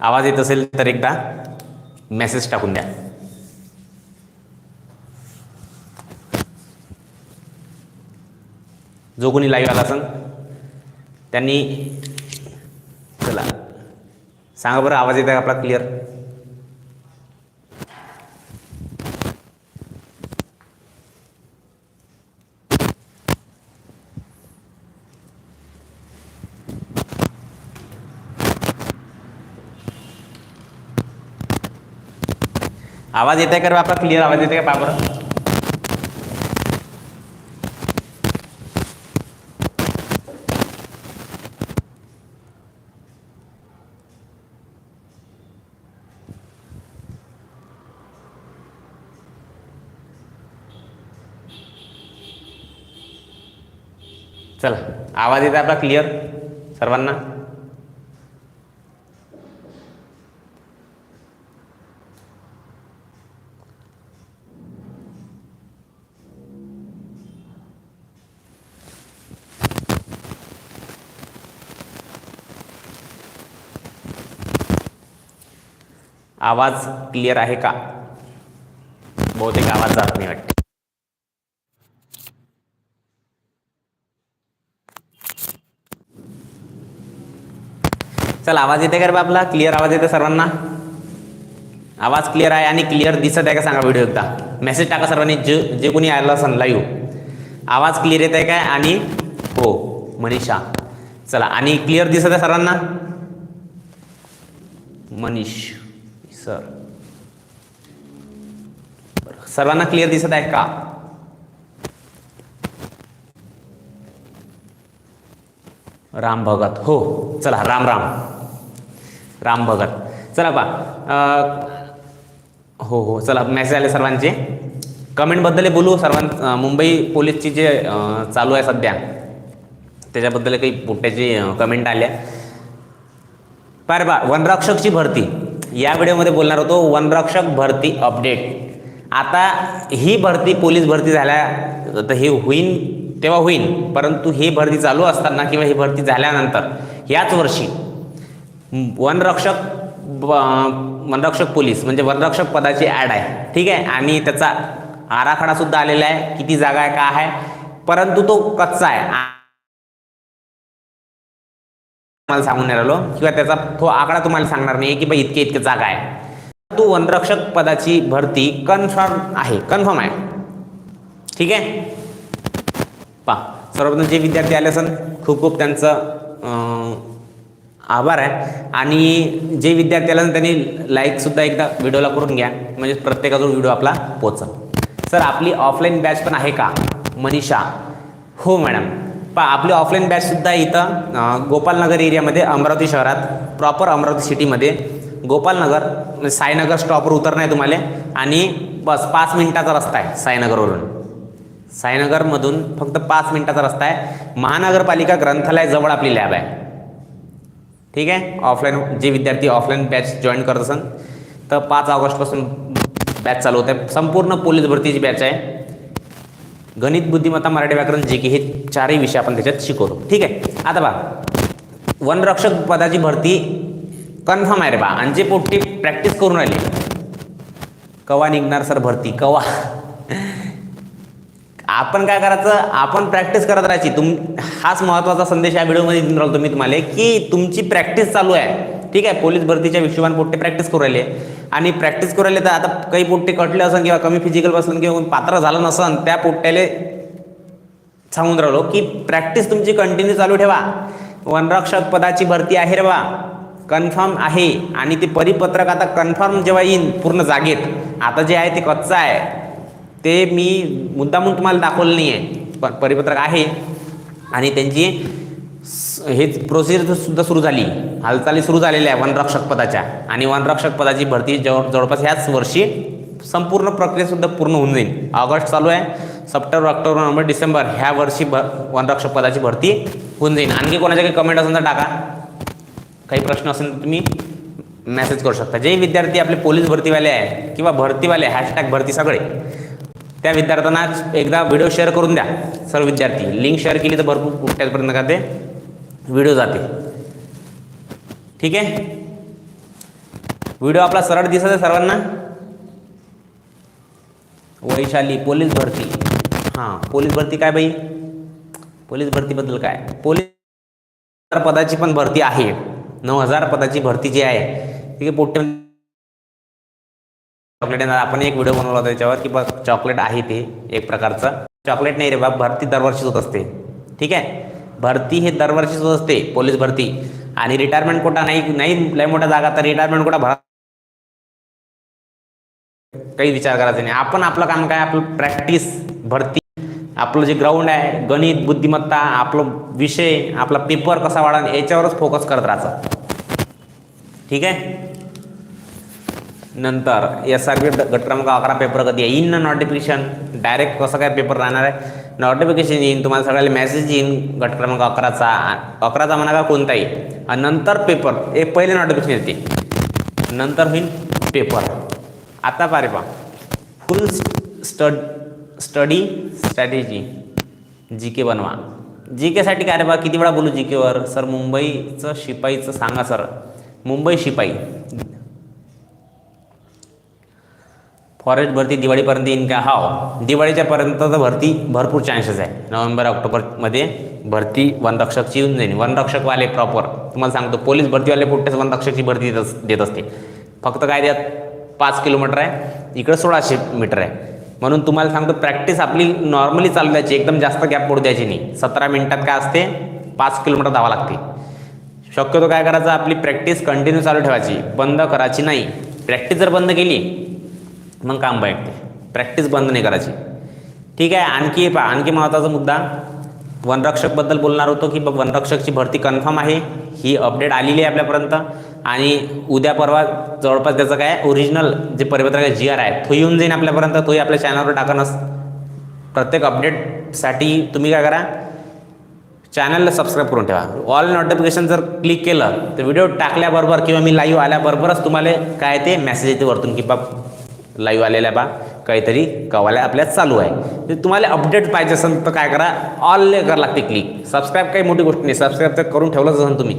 आवाज येत असेल तर एकदा मेसेज टाकून द्या. जो कोणी लाईव्ह आला असेल त्यांनी चला. सांगा बरं आवाज येत आहे आपला क्लिअर आवाज येत आहे का बापा आपला क्लिअर आवाज येते का पहा चला आवाज येत आहे आपला क्लिअर सर्वांना? आवाज क्लिअर आहे का? बहुतेक आवाज जात नाही वाटते. चल आवाज येते का रे बापला क्लिअर आवाज येते सर्वांना? आवाज क्लिअर आहे आणि क्लिअर दिसत आहे का सांगा व्हिडिओ एकदा. मेसेज टाका सर्वांनी जे जे कोणी आलं असेल लाईव्ह आवाज क्लिअर येत आहे काय? आणि हो मनीषा. चला आणि क्लिअर दिसत आहे सर्वांना? मनीष. सर. सर्वांना क्लिअर दिसत आहे का? राम भगत हो चला राम राम. राम भगत. चला बा हो हो चला मेसेज आले सर्वांचे. कमेंटबद्दल बोलू सर्वां मुंबई पोलीसची जे चालू आहे सध्या त्याच्याबद्दल काही पुट्याची कमेंट आल्या. पार बा वनरक्षकची भरती. या व्हिडिओमध्ये बोलणार होतो वनरक्षक भरती अपडेट. आता ही भरती पोलीस भरती झाल्या तर हे होईन तेव्हा होईन परंतु ही भरती चालू असताना किंवा ही भरती झाल्यानंतर याच वर्षी वनरक्षक वनरक्षक पोलीस म्हणजे वनरक्षक पदाची ॲड आहे. ठीक आहे? आणि त्याचा आराखडासुद्धा आलेला आहे. किती जागा आहे का आहे परंतु तो कच्चा आहे. तुम्हाला सांगून नाही राहिलो. किंवा त्याचा तो आकडा तुम्हाला सांगणार नाही की बाई इतके इतके जागा आहे. तू वनरक्षक पदाची भरती कन्फर्म आहे. कन्फर्म आहे. ठीक आहे? पा सर्वप्रथम जे विद्यार्थी आले असन खूप खूप त्यांचं आभार आहे. आणि जे विद्यार्थी आले त्यांनी लाईकसुद्धा एकदा व्हिडिओला करून घ्या. म्हणजे प्रत्येकाजवळ व्हिडिओ आपला पोचल सर आपली ऑफलाईन बॅच पण आहे का? मनीषा. हो मॅडम पा आपली ऑफलाईन बॅचसुद्धा इथं गोपालनगर एरियामध्ये अमरावती शहरात प्रॉपर अमरावती सिटीमध्ये गोपालनगर सायनगर साईनगर स्टॉपवर उतरणं आहे तुम्हाला. आणि बस पाच मिनिटाचा रस्ता आहे साईनगरवरून. साईनगरमधून फक्त पाच मिनिटाचा रस्ता आहे. महानगरपालिका ग्रंथालयाजवळ आपली लॅब आहे. ठीक आहे? ऑफलाईन जे विद्यार्थी ऑफलाईन बॅच जॉईन करत असन तर पाच ऑगस्टपासून बॅच चालू होत. आहे संपूर्ण पोलीस भरतीची बॅच आहे. गणित बुद्धिमत्ता मराठी व्याकरण जे की हे चारही विषय आपण त्याच्यात शिकवतो. ठीक आहे? आता बा वनरक्षक पदाची भरती कन्फर्म आहे रे बा. आणि जे पोट्टी प्रॅक्टिस करून राहिली. कवा निघणार सर भरती? कवा? आपण काय करायचं? आपण प्रॅक्टिस करत राहायची. तुम हाच महत्त्वाचा संदेश या व्हिडिओमध्ये देऊन राहिलो मी तुम्हाला. की तुमची प्रॅक्टिस चालू आहे. ठीक आहे? पोलीस भरतीच्या हिशोबाने पोट्टे प्रॅक्टिस करू राहिले. आणि प्रॅक्टिस करू राहिले तर आता काही पोट्टे कटले असन किंवा कमी फिजिकल बसन किंवा पात्र झालं नसन त्या पोट्ट्याले सांगून राहिलो की प्रॅक्टिस तुमची कंटिन्यू चालू ठेवा. वनरक्षक पदाची भरती आहे रे बा. कन्फर्म आहे. आणि ते परिपत्रक आता कन्फर्म जेव्हा येईन पूर्ण जागेत. आता जे आहे ते कच्चं आहे. ते मी मुद्दामून तुम्हाला दाखवलं नाही आहे प परिपत्रक आहे. आणि त्यांची हे प्रोसिजर सुद्धा सुरू झाली. हालचाली सुरू झालेल्या आहे वनरक्षक पदाच्या. आणि वनरक्षक पदाची भरती जवळ जवळपास ह्याच वर्षी संपूर्ण प्रक्रियासुद्धा पूर्ण होऊन जाईल. ऑगस्ट चालू आहे. सप्टेंबर ऑक्टोबर नोव्हेंबर डिसेंबर ह्या वर्षी भर वनरक्षक पदाची भरती होऊन जाईल. आणखी कोणाच्या काही कमेंट असेल तर टाका. काही प्रश्न असेल तर तुम्ही मेसेज करू शकता. जे विद्यार्थी आपले पोलीस भरतीवाले आहे किंवा भरतीवाले हॅशटॅग भरती सगळे त्या विद्यार्थ्यांना एकदा व्हिडिओ शेअर करून द्या. सर्व विद्यार्थी लिंक शेअर केली तर भरपूर कुठल्यापर्यंत का ते व्हिडिओ जाते. ठीक आहे? व्हिडिओ आपला सरळ दिसत आहे सर्वांना. वैशाली पोलीस भरती. हां. पोलीस भरती काय बाई? पोलीस भरतीबद्दल काय? पोलीस पदाची पण भरती आहे. नऊ हजार पदाची भरती जी आहे ती पोट्ट चॉकलेट येणार आपण एक व्हिडिओ बनवला होता त्याच्यावर की बघ चॉकलेट आहे ते एक प्रकारचं. चॉकलेट नाही रे बाब भरती दरवर्षीच होत असते. ठीक आहे? भरती हे दरवर्षीच होत असते पोलीस भरती. आणि रिटायरमेंट कोटा नाही नाही लय मोठ्या जागा तर रिटायरमेंट कोटा भरा काही विचार करायचा नाही. आपण आपलं काम काय? आपलं प्रॅक्टिस भरती. आपलं जे ग्राउंड आहे गणित बुद्धिमत्ता आपलं विषय आपला पेपर कसा वाढा याच्यावरच फोकस करत राहायचं. ठीक आहे? नंतर एस आर बी गटक्रमांक अकरा पेपर कधी येईन ना नोटिफिकेशन डायरेक्ट कसं काय पेपर राहणार आहे? नोटिफिकेशन येईन तुम्हाला सगळ्याला मेसेज येईन गटक्रमांक अकराचा. अकराचा म्हणा का कोणताही. आणि नंतर पेपर हे पहिले नोटिफिकेशन येते. नंतर होईल पेपर आता पारे पा full stud study strategy G K बनवा. जी केसाठी काय रे बा किती वेळा बोलू जी केवर सर मुंबईचं शिपाईचं सांगा सर मुंबई शिपाई. फॉरेस्ट भरती दिवाळीपर्यंत येईन का? हो दिवाळीच्या पर्यंत तर भरती भरपूर चान्सेस आहे. नोव्हेंबर ऑक्टोबरमध्ये भरती वनरक्षकची येऊन जाईल वनरक्षकवाले प्रॉपर तुम्हाला सांगतो पोलीस भरतीवाले कुठेच वनरक्षकची भरती देत देत असते फक्त काय देत? पाच किलोमीटर आहे. इकडं सोळाशे मीटर आहे. म्हणून तुम्हाला सांगतो प्रॅक्टिस आपली नॉर्मली चालू द्यायची एकदम जास्त गॅप पडू द्यायची नाही. सतरा मिनिटात काय असते? पाच किलोमीटर धावा लागते. शक्यतो काय करायचं? आपली प्रॅक्टिस कंटिन्यू चालू ठेवायची. बंद करायची नाही. प्रॅक्टिस जर बंद केली मग काम बाईकते प्रॅक्टिस बंद नाही करायची. ठीक आहे आणखी पहा आणखी महत्त्वाचा मुद्दा. वनरक्षकबद्दल बोलणार होतो की बघ वनरक्षकची भरती कन्फर्म आहे. ही अपडेट आलेली आहे आपल्यापर्यंत. आणि उद्या परवा जवळपास त्याचं काय ओरिजिनल जे परिपत्रक जी आर आहे तो येऊन जाईन आपल्यापर्यंत तोही आपल्या चॅनलवर टाकणं प्रत्येक अपडेटसाठी तुम्ही काय करा चॅनलला सबस्क्राईब करून ठेवा. ऑल नोटिफिकेशन जर क्लिक केलं तर व्हिडिओ टाकल्याबरोबर किंवा मी लाईव्ह आल्याबरोबरच तुम्हाला काय ते मेसेज येते वरतून की बा लाईव्ह आलेला बा काहीतरी कवाल्या आपल्या चालू आहे. ते तुम्हाला अपडेट पाहिजे असेल तर काय करा ऑलले करावं लागते क्लिक सबस्क्राईब काही मोठी गोष्ट नाही सबस्क्राईब तर करून ठेवलंच असेल तुम्ही.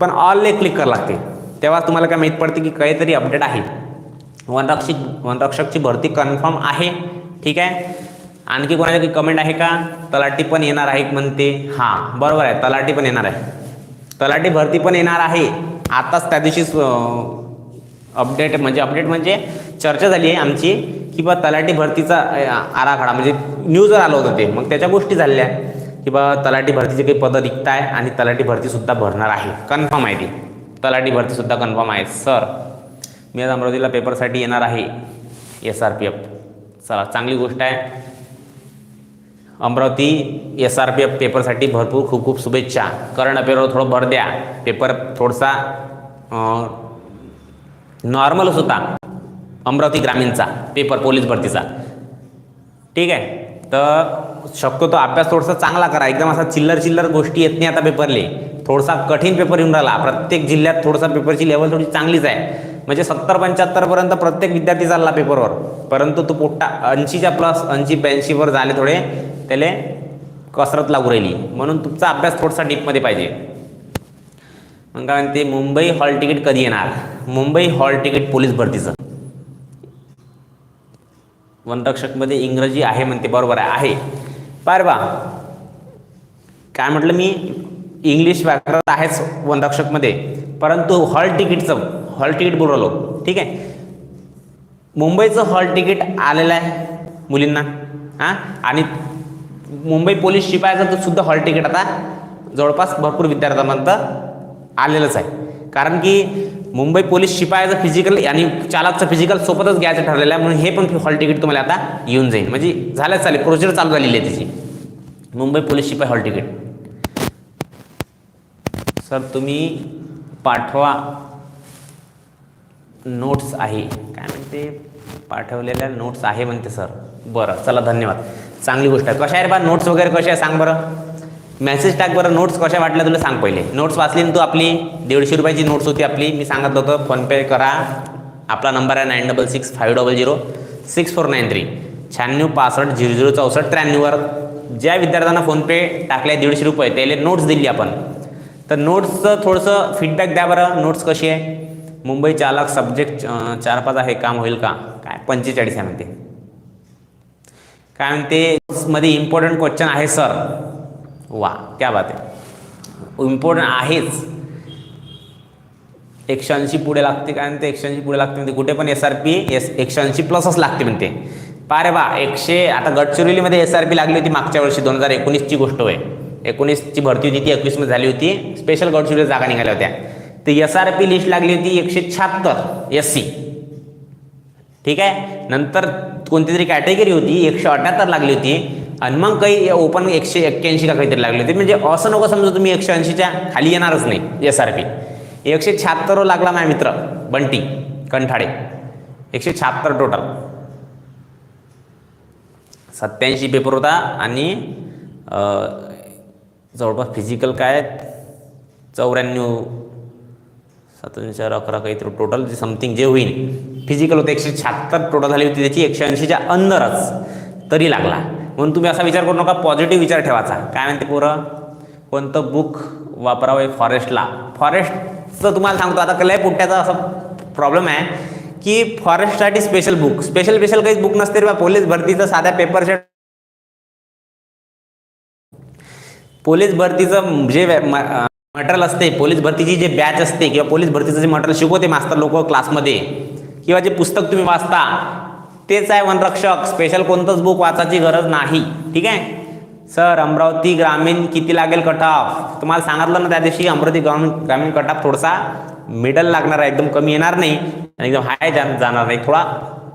पण ऑलले क्लिक करावं लागते. तेव्हा तुम्हाला काय माहीत पडते की काहीतरी अपडेट आहे. वनरक्षक वनरक्षकची भरती कन्फर्म आहे. ठीक आहे? आणखी कोणाची काही कमेंट आहे का? तलाठी पण येणार आहे म्हणते. हां बरोबर आहे. तलाठी पण येणार आहे. तलाठी भरती पण येणार आहे. आताच त्या दिवशी अपडेट म्हणजे अपडेट म्हणजे चर्चा झाली आहे आमची की बा तलाठी भरतीचा आराखडा म्हणजे न्यूजवर आलं होतं ते मग त्याच्या गोष्टी झाल्या की बा तलाठी भरतीचे काही पदं रिक्त आहे आणि तलाठी भरतीसुद्धा भरणार आहे. कन्फर्म आहे ती. तलाठी भरतीसुद्धा कन्फर्म आहे. सर मी आज अमरावतीला पेपरसाठी येणार आहे. एस आर पी एफ चला चांगली गोष्ट आहे. Amravati S R P F पेपरसाठी भरपूर खूप खूप शुभेच्छा. करंट अफेअरवर थोडं भर द्या. पेपर थोडासा नॉर्मलच होता अमरावती ग्रामीणचा. पेपर पोलीस भरतीचा. ठीक आहे? तर शक्यतो अभ्यास थोडासा चांगला करा. एकदम असा चिल्लर चिल्लर गोष्टी येत नाही आता पेपरले. थोडासा कठीण पेपर येऊन राहिला. प्रत्येक जिल्ह्यात थोडासा पेपरची लेवल थोडी चांगलीच आहे. म्हणजे सत्तर पंच्याहत्तरपर्यंत प्रत्येक विद्यार्थी चालला पेपरवर. परंतु तो पोट्टा ऐंशीच्या प्लस ऐंशी ब्याऐंशीवर झाले थोडे त्याला कसरत लागू राहिली. म्हणून तुमचा अभ्यास थोडासा डीपमध्ये पाहिजे. मग काय म्हणते मुंबई हॉल तिकीट कधी येणार? मुंबई हॉल तिकीट पोलीस भरतीचं. वनरक्षकमध्ये इंग्रजी आहे म्हणते बरोबर आहे. आहे बा काय म्हटलं मी? इंग्लिश व्याकरण आहेच वनरक्षकमध्ये. परंतु हॉल तिकीटचं हॉल तिकीट बोलवलो ठीक आहे? मुंबईचं हॉल तिकीट आलेलं आहे मुलींना. हां? आणि मुंबई पोलीस शिपायाचं तर सुद्धा हॉल तिकीट आता जवळपास भरपूर विद्यार्थ्यांपर्यंत आलेलंच आहे. कारण की मुंबई पोलीस शिपायाचं फिजिकल आणि चालकचं फिजिकल सोबतच घ्यायचं ठरलेलं आहे. म्हणून हे पण हॉल तिकीट तुम्हाला आता येऊन जाईल. म्हणजे झालंच चालेल. प्रोसिजर चालू झालेली आहे त्याची. मुंबई पोलीस शिपाई हॉल तिकीट सर तुम्ही पाठवा. नोट्स आहे. काय म्हणते? पाठवलेल्या नोट्स आहे म्हणते सर बरं चला धन्यवाद. चांगली गोष्ट आहे. कशा आहे रे बा? नोट्स वगैरे कशा आहे सांग बरं. मेसेज टाक बरं नोट्स कशा वाटल्या तुला सांग पहिले. नोट्स वाचली ना तू आपली? दीडशे रुपयाची नोट्स होती आपली. मी सांगत होतो फोनपे करा. आपला नंबर आहे nine double six five double zero six four nine three शहाण्णव पासष्ट झिरो झिरो चौसष्ट त्र्याण्णववर ज्या विद्यार्थ्यांना फोनपे टाकले दीडशे रुपये त्याला नोट्स दिली आपण. तर नोट्सचं थोडंसं फीडबॅक द्या बरं. नोट्स कशी आहे? मुंबई चालक सब्जेक्ट चार पाच आहे. काम होईल का? काय? पंचेचाळीस आहे म्हणते. काय म्हणते? मध्ये इम्पॉर्टंट क्वेश्चन आहे सर वा क्या बात आहे. इम्पॉर्टंट आहेच. एकशे ऐंशी पुढे लागते काय म्हणते? एकशे ऐंशी पुढे लागते म्हणते. कुठे पण एस आर पी एस एकशे ऐंशी प्लसच लागते म्हणते. पा रे बा एकशे आता गडचिरोलीमध्ये एस आर पी लागली होती मागच्या वर्षी दोन हजार एकोणीसची गोष्ट होय. एकोणीसची भरती होती ती एकवीसमध्ये झाली होती. स्पेशल गडचिरोली जागा निघाल्या होत्या. तर एस आर पी लिस्ट लागली होती एकशे शहात्तर एस सी ठीक आहे? नंतर कोणती तरी कॅटेगरी होती एकशे अठ्याहत्तर लागली होती. आणि मग काही ओपन एकशे एक्क्याऐंशी का काहीतरी लागले होते. म्हणजे असं नको समजा तुम्ही एकशे ऐंशीच्या खाली येणारच नाही एस आर पी एकशे शहात्तर लागला माझा मित्र बंटी कंठाडे. एकशे शहात्तर टोटल सत्याऐंशी पेपर होता आणि जवळपास फिजिकल काय चौऱ्याण्णव सात अकरा काहीतरी टोटल जे समथिंग जे होईल. फिजिकल होते एकशे शहात्तर टोटल झाली होती त्याची एकशे ऐंशीच्या अंदरच तरी लागला. म्हणून तुम्ही असा विचार करू नका पॉझिटिव्ह विचार ठेवायचा. काय म्हणते पोरं? कोणतं बुक वापरावं फॉरेस्टला फॉरेस्टचं तुम्हाला सांगतो आता कलय पुट्ट्याचा असा प्रॉब्लेम आहे की फॉरेस्टसाठी स्पेशल बुक स्पेशल स्पेशल काहीच बुक नसते रे बा पोलीस भरतीचं साध्या पेपरच्या पोलीस भरतीचं जे मटेरियल असते पोलीस भरतीची जे बॅच असते किंवा पोलीस भरतीचं जे मटेरियल शिकवते मास्तर लोक क्लासमध्ये किंवा जे पुस्तक तुम्ही वाचता तेच आहे वनरक्षक. स्पेशल कोणतंच बुक वाचायची गरज नाही. ठीक आहे? सर अमरावती ग्रामीण किती लागेल कट ऑफ तुम्हाला सांगितलं ना त्या दिवशी अमरावती ग्रामीण ग्रामीण कट ऑफ थोडासा मिडल लागणार आहे. एकदम कमी येणार नाही. आणि एकदम हाय जा जाणार नाही. थोडा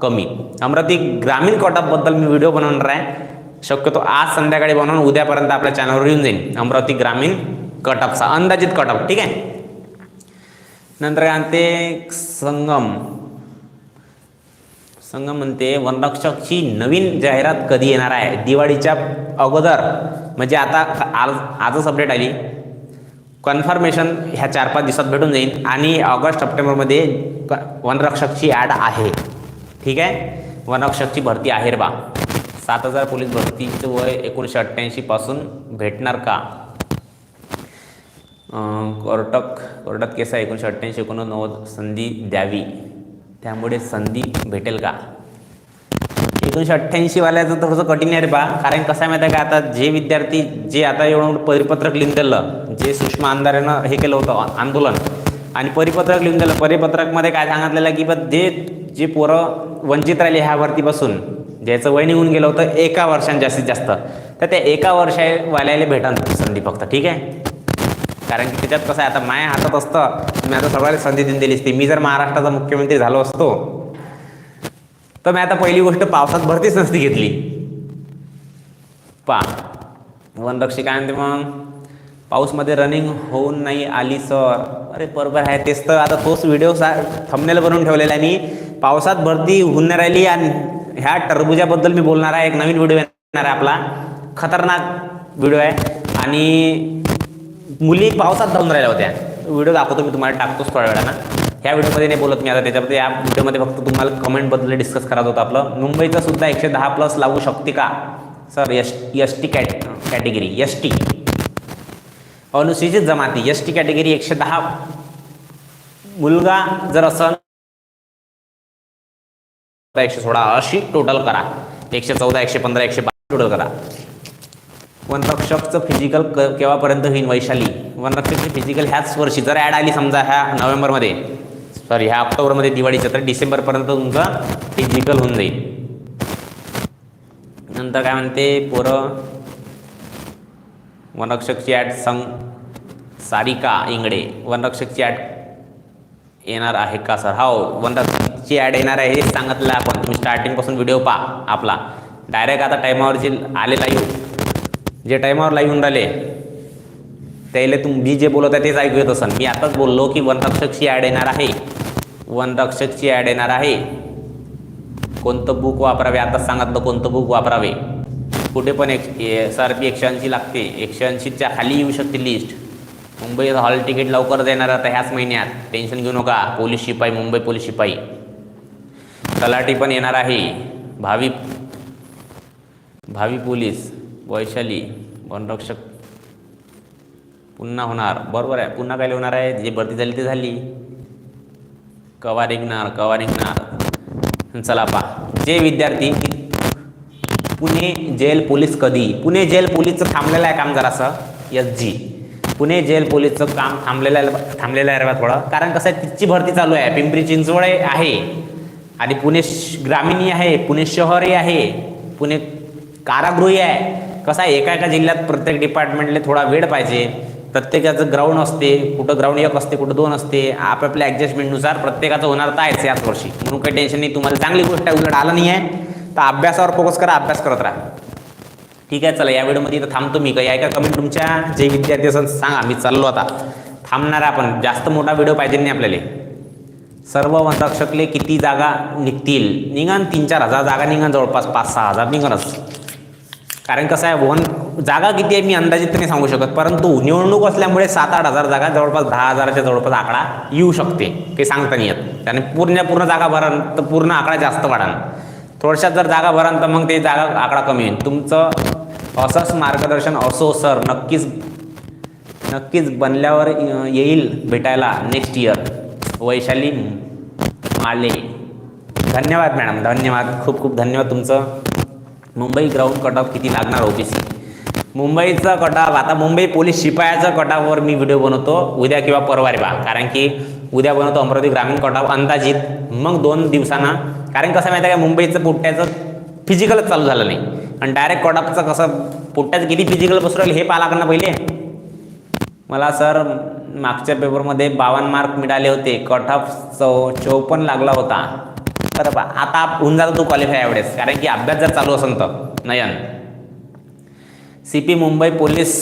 कमी. अमरावती ग्रामीण कट ऑफबद्दल मी व्हिडिओ बनवणार आहे. शक्यतो आज संध्याकाळी बनवून उद्यापर्यंत आपल्या चॅनलवर येऊन जाईल अमरावती ग्रामीण कट ऑफचा अंदाजित कट ऑफ ठीक आहे? नंतर काय ते संगम. संगम म्हणते वनरक्षकची नवीन जाहिरात कधी येणार आहे? दिवाळीच्या अगोदर. म्हणजे आता आज आजच अपडेट आली. कन्फर्मेशन ह्या चार पाच दिवसात भेटून जाईल आणि ऑगस्ट सप्टेंबरमध्ये क वनरक्षकची ॲड आहे. ठीक आहे? वनरक्षकची भरती आहे रे बा. सात हजार पोलीस भरतीचं वय एकोणीसशे अठ्ठ्याऐंशीपासून भेटणार का? कोर्टक कोर्टात केस आहे एकोणीसशे अठ्ठ्याऐंशी एकोणनव्वद संधी द्यावी. त्यामुळे संधी भेटेल का? एकोणीसशे अठ्ठ्याऐंशीवाल्याचं थोडंसं कठीण आहे रे बा. कारण कसं आहे माहिती आहे का आता जे विद्यार्थी जे आता एवढं परिपत्रक लिहून दिलं जे सुषमा आमदारानं हे केलं होतं आंदोलन आणि परिपत्रक लिहून दिलं परिपत्रकमध्ये काय सांगितलेलं की बा जे जे पोरं वंचित राहिले ह्या भरतीपासून ज्याचं वय निघून गेलं होतं एका वर्षांत जास्तीत जास्त तर त्या एका वर्षावाल्याला भेटन संधी फक्त ठीक आहे? कारण की त्याच्यात कसं आहे आता माया हातात असतं मी आता सगळ्याला संधी देऊन दिली असती मी जर महाराष्ट्राचा मुख्यमंत्री झालो असतो तर मी आता पहिली गोष्ट पावसात भरतीच नसती घेतली. पा वनरक्षी काय म्हणते मग? पाऊसमध्ये रनिंग होऊन नाही आली सर अरे बरोबर आहे तेच तर. आता तोच व्हिडिओ सा थंबनेल बनवून ठेवलेला आहे मी. पावसात भरती होऊन नाही राहिली आणि ह्या टरबुजाबद्दल मी बोलणार आहे. एक नवीन व्हिडिओ येणार आहे आपला. खतरनाक व्हिडिओ आहे. आणि मुली पावसात धावून राहिल्या होत्या. व्हिडिओ दाखवतो मी तुम्हाला टाकतोच थोड्या वेळानं. ह्या व्हिडिओमध्ये नाही बोलत मी आता त्याच्यामध्ये या व्हिडिओमध्ये फक्त तुम्हाला कमेंटबद्दल डिस्कस करायचं होतं आपलं. मुंबईचं सुद्धा एकशे दहा प्लस लागू शकते का? Sir S S T cat category S T. अनुसूचित जमाती एस टी कॅटेगरी एकशे दहा. मुलगा जर असेल एकशे सोळा अशी टोटल करा. एकशे चौदा एकशे पंधरा एकशे बारा टोटल करा. वनरक्षकचं फिजिकल क केव्हापर्यंत होईल वैशाली? वनरक्षकची फिजिकल ह्याच वर्षी जर ॲड आली समजा ह्या नोव्हेंबरमध्ये सॉरी ह्या ऑक्टोबरमध्ये दिवाळीच्या तर डिसेंबरपर्यंत तुमचं फिजिकल होऊन जाईल. नंतर काय म्हणते पोरं वनरक्षकची ॲड संग सारिका इंगडे वनरक्षकची ॲड येणार आहे का सर हो वनरक्षकची ॲड येणार आहे हे सांगितलं आपण. तुम्ही स्टार्टिंगपासून व्हिडिओ पहा आपला. डायरेक्ट आता टायमावर जे आले जे टायमावर लाईव्ह होऊन राहिले त्याला तुम्ही जे बोलत आहे तेच ऐकू येत असाल मी आताच बोललो की वनरक्षकची ॲड येणार आहे. वनरक्षकची ॲड येणार आहे. कोणतं बुक वापरावे? आताच सांगितलं कोणतं बुक वापरावे. कुठे पण एक एस आर पी एकशे ऐंशी लागते. एकशे ऐंशीच्या खाली येऊ शकते लिस्ट मुंबईत हॉल तिकीट लवकर देणार आता ह्याच महिन्यात. टेन्शन घेऊ नका. पोलीस शिपाई मुंबई पोलीस शिपाई. तलाठी पण येणार आहे. भावी भावी पोलीस. वैशाली वनरक्षक. पुन्हा होणार बरोबर आहे. पुन्हा काय होणार आहे? जे भरती झाली ती झाली. कवा निघणार कवा रिंगणार चला पा जे विद्यार्थी पुणे जेल पोलीस कधी? पुणे जेल पोलीसचं थांबलेलं आहे काम जरासं. एस जी पुणे जेल पोलीसचं काम थांबलेलं आहे थांबलेलं आहे रे बा थोडं. कारण कसं आहे तिची भरती चालू आहे. पिंपरी चिंचवड आहे. आणि पुणे श- ग्रामीणही आहे पुणे शहरही आहे. पुणे कारागृही आहे. कसं आहे एका एका जिल्ह्यात प्रत्येक डिपार्टमेंटला थोडा वेळ पाहिजे. प्रत्येकाचं ग्राउंड असते कुठं ग्राउंड एक असते कुठं दोन असते. आपापल्या ॲडजस्टमेंटनुसार प्रत्येकाचं होणार तर आहेच याच वर्षी. म्हणून काही टेन्शन नाही तुम्हाला चांगली गोष्ट आहे उलट आलं नाही आहे. तर अभ्यासावर फोकस करा अभ्यास करत राहा. ठीक आहे चला या व्हिडिओमध्ये इथं थांबतो मी. काही ऐका कमेंट तुमच्या जे विद्यार्थी असेल सांगा. मी चाललो आता. थांबणार आहे आपण जास्त मोठा व्हिडिओ पाहिजे नाही आपल्याला. सर्व वनरक्षकले किती जागा निघतील? निघन तीन चार हजार जागा निघन जवळपास पाच सहा हजार निघानच. कारण कसं आहे वन जागा किती आहे मी अंदाजित नाही सांगू शकत परंतु निवडणूक असल्यामुळे सात आठ हजार जागा जवळपास दहा हजाराच्या जवळपास आकडा येऊ शकते काही सांगता नाही येत. त्याने पूर्ण पूर्ण जागा भरान तर पूर्ण आकडा जास्त वाढान. थोडशात जर जागा भरान तर मग ते जागा आकडा कमी होईल. तुमचं असंच मार्गदर्शन असो सर नक्कीच नक्कीच बनल्यावर येईल भेटायला नेक्स्ट इयर वैशाली माले. धन्यवाद मॅडम. धन्यवाद. खूप खूप धन्यवाद तुमचं. मुंबई ग्राउंड कट ऑफ किती लागणार ओबीसी मुंबईचा कट ऑफ आता मुंबई पोलीस शिपायाचा कट ऑफवर मी व्हिडिओ बनवतो. उद्या किंवा परवा रे बा. कारण की उद्या बनवतो अमरावती ग्रामीण कट ऑफ अंदाजित. मग दोन दिवसांना. कारण कसं माहिती आहे का मुंबईचं पुट्ट्याचं फिजिकलच चालू झालं नाही. आणि डायरेक्ट कट ऑफचं कसं पुट्ट्याचं किती फिजिकल बसू राहील हे पाहा लागणार ना पहिले. मला सर मागच्या पेपरमध्ये बावन्न मार्क मिळाले होते. कट ऑफ चौ चौपन्न लागला होता. तर बा आता होऊन जातो तू क्वालिफाय एवढेच. कारण की अभ्यास जर चालू असेल तर. Nayan. C P Mumbai police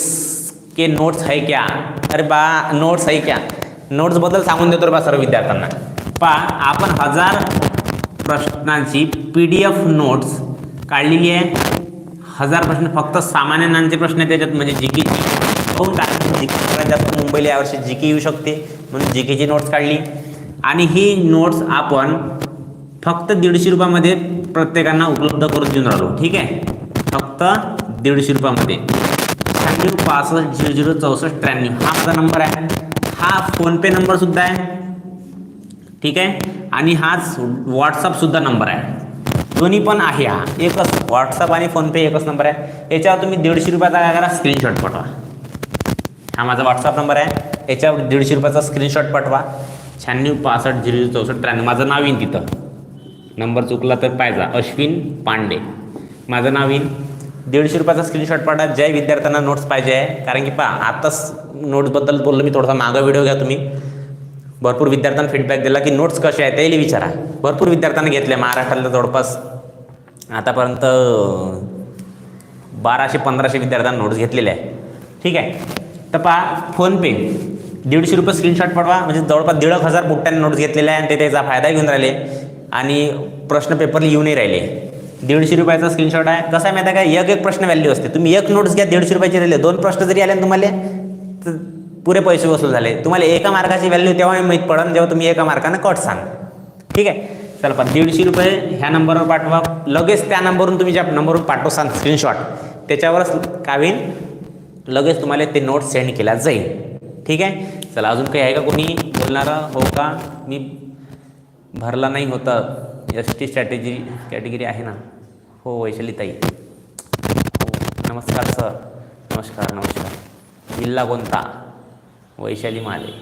के नोट्स है क्या? अरे बा नोट्स है क्या? नोट्सबद्दल सांगून देतो रे बा सर्व विद्यार्थ्यांना. पा आपण हजार प्रश्नांची पी डी एफ नोट्स काढलेली आहे. हजार प्रश्न फक्त सामान्यांचे प्रश्न आहेत त्याच्यात म्हणजे जी होऊन कारण जी सगळ्यात जास्त मुंबईला यावर्षी जी के येऊ शकते. म्हणून जी केची नोट्स काढली. आणि ही नोट्स आपण फक्त दीडशे रुपयामध्ये प्रत्येकांना उपलब्ध करून देऊन राहिलो. ठीक आहे? फक्त दीडशे रुपयामध्ये. शहाण्णव पासष्ट झिरो झिरो चौसष्ट त्र्याण्णव. हा माझा नंबर आहे. हा फोनपे नंबर सुद्धा आहे. ठीक आहे? आणि हाच व्हॉट्सअपसुद्धा नंबर आहे. दोन्ही पण आहे हा. एकच व्हॉट्सअप आणि फोनपे एकच नंबर आहे. याच्यावर तुम्ही दीडशे रुपयाचा काय करा? स्क्रीनशॉट पाठवा. हा माझा व्हॉट्सअप नंबर आहे. याच्यावर दीडशे रुपयाचा स्क्रीनशॉट पाठवा. शहाण्णव पासष्ट झिरो चौसष्ट त्र्याण्णव. माझं नाव येईन तिथं. नंबर चुकला तर पाहिजा. अश्विन पांडे. माझं नाव येईन दीडशे रुपयाचा स्क्रीनशॉट पाठा जय विद्यार्थ्यांना नोट्स पाहिजे आहे. कारण की पहा आत्ताच नोट्सबद्दल बोललो मी थोडासा मागं व्हिडिओ घ्या तुम्ही. भरपूर विद्यार्थ्यांना फीडबॅक दिला की नोट्स कसे आहेत त्याला विचारा. भरपूर विद्यार्थ्यांना घेतल्या महाराष्ट्रातल्या जवळपास. आतापर्यंत बाराशे पंधराशे विद्यार्थ्यांना नोट्स घेतलेले आहे ठीक आहे. तर पहा फोनपे. दीडशे रुपये स्क्रीनशॉट पडवा म्हणजे जवळपास दीड एक हजार बुट्ट्यांनी नोट्स घेतलेले आहे आणि ते त्याचा फायदा घेऊन राहिले. आणि प्रश्न पेपरला येऊनही राहिले. दीडशे रुपयाचा स्क्रीनशॉट आहे. कसं आहे माहिती आहे का? एक एक प्रश्न व्हॅल्यू असते. तुम्ही एक नोट्स घ्या दीडशे रुपयाचे राहिले. दोन प्रश्न जरी आले तुम्हाला तर पुरे पैसे वसूल झाले. तुम्हाला एका मार्काची व्हॅल्यू तेव्हा माहीत पडन जेव्हा तुम्ही एका मार्कानं कट सांग. ठीक आहे? चला पण दीडशे रुपये ह्या नंबरवर पाठवा. लगेच त्या नंबरवरून तुम्ही ज्या नंबरवरून पाठवसाल स्क्रीनशॉट त्याच्यावरच काय लगेच तुम्हाला ते नोट सेंड केला जाईल. ठीक आहे? चला अजून काही आहे का कोणी बोलणारं? हो का? मी भरला नाही होतं. एस टी स्ट्रॅटेजी कॅटेगरी आहे ना. हो वैशालीताई. हो नमस्कार सर नमस्कार नमस्कार. जिल्हा कोणता? वैशाली माले.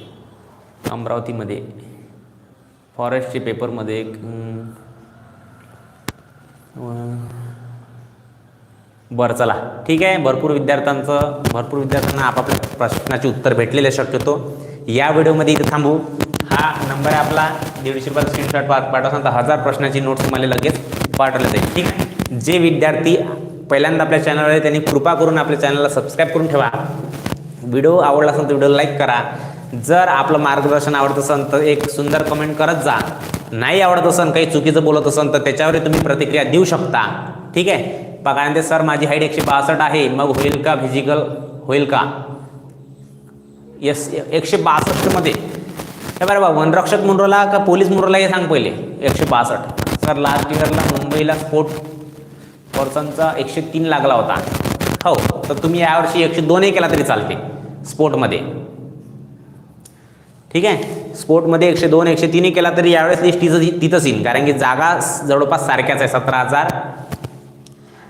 अमरावतीमध्ये. फॉरेस्टचे पेपरमध्ये एक बरं चला. ठीक आहे भरपूर विद्यार्थ्यांचं भरपूर विद्यार्थ्यांना आपापल्या प्रश्नाचे उत्तर भेटलेले शक्यतो. या व्हिडिओमध्ये इथं थांबू. हा नंबर आहे आपला. दीडशे रुपयाचा स्क्रीनशॉट पा पाठवसान तर हजार प्रश्नाची नोट्स तुम्हाला लगेच पाठवल्या जाईल. ठीक आहे? जे विद्यार्थी पहिल्यांदा आपल्या चॅनलवर आहे त्यांनी कृपा करून आपल्या चॅनलला सबस्क्राईब करून ठेवा. व्हिडिओ आवडला असेल तर व्हिडिओ लाईक करा. जर आपलं मार्गदर्शन आवडत असेल तर एक सुंदर कमेंट करत जा. नाही आवडत असेल काही चुकीचं बोलत असेल तर त्याच्यावरही तुम्ही प्रतिक्रिया देऊ शकता. ठीक आहे? बघा ते सर माझी हाईट एकशे बासष्ट आहे. मग होईल का फिजिकल होईल का? येस एकशे बासष्टमध्ये हे बरं बाबा रक्षक मुंड्रोला का पोलीस मुंड्रोला हे सांग पहिले एकशे पासष्ट सर लास्ट इयरला मुंबईला स्फोट पर्सनचा एकशे तीन लागला होता. हो तर तुम्ही यावर्षी एकशे दोनही केला तरी चालते स्पोर्टमध्ये. ठीक आहे? स्पोर्टमध्ये एकशे दोन एकशे तीनही केला तरी यावेळेस लिस्ट तिथं तिथंच येईन कारण की जागा जवळपास सारख्याच आहे सतरा हजार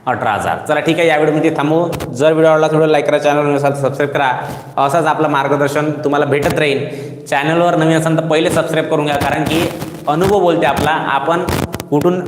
अठरा हजार. चला ठीक आहे यावेळी मी ते थांबू. जर व्हिडिओ आवडला थोडं लाईक करा चॅनलनुसार सबस्क्राईब करा. असाच आपलं मार्गदर्शन तुम्हाला भेटत राहील. चॅनलवर नवीन असाल तर पहिले सबस्क्राईब करून घ्या. कारण की अनुभव बोलते आपला. आपण कुठून